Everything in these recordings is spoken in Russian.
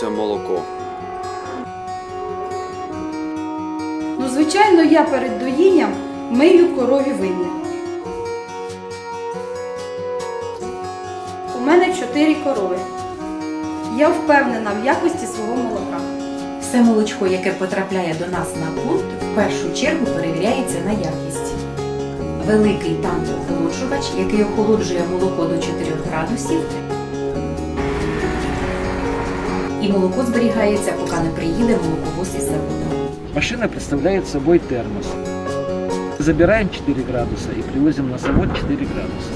це молоко? Ну, звичайно, я перед доїнням мию корові вим'я. У мене чотири корови. Я впевнена в якості свого молока. Все молочко, яке потрапляє до нас на пункт, в першу чергу перевіряється на якість. Великий танк-охолоджувач, який охолоджує молоко до 4 градусів. І молоко зберігається, поки не приїде молоковоз із заводу. Машина представляет собой термос. Забираем 4 градуса и привозим на завод 4 градуса.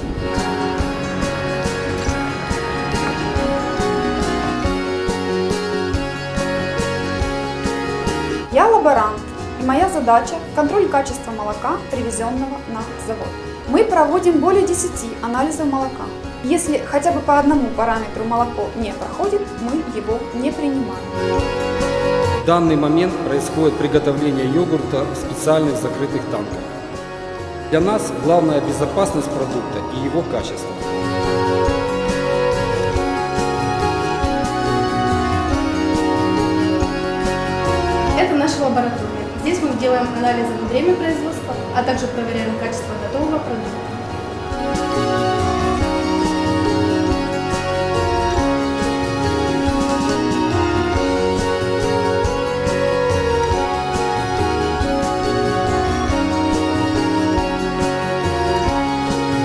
Я лаборант, и моя задача – контроль качества молока, привезенного на завод. Мы проводим более 10 анализов молока. Если хотя бы по одному параметру молоко не проходит, мы его не принимаем. В данный момент происходит приготовление йогурта в специальных закрытых танках. Для нас главная безопасность продукта и его качество. Это наша лаборатория. Здесь мы делаем анализы на время производства, а также проверяем качество готового продукта.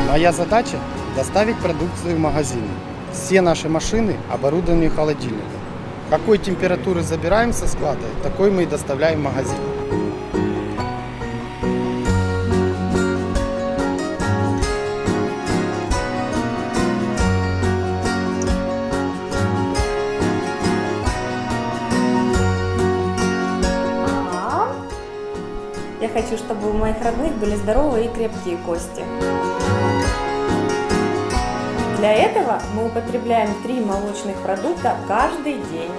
Моя задача – доставить продукцию в магазины. Все наши машины оборудованы холодильником. Какой температуры забираем со склада, такой мы и доставляем в магазин. Ага. Я хочу, чтобы у моих родных были здоровые и крепкие кости. Для этого мы употребляем три молочных продукта каждый день.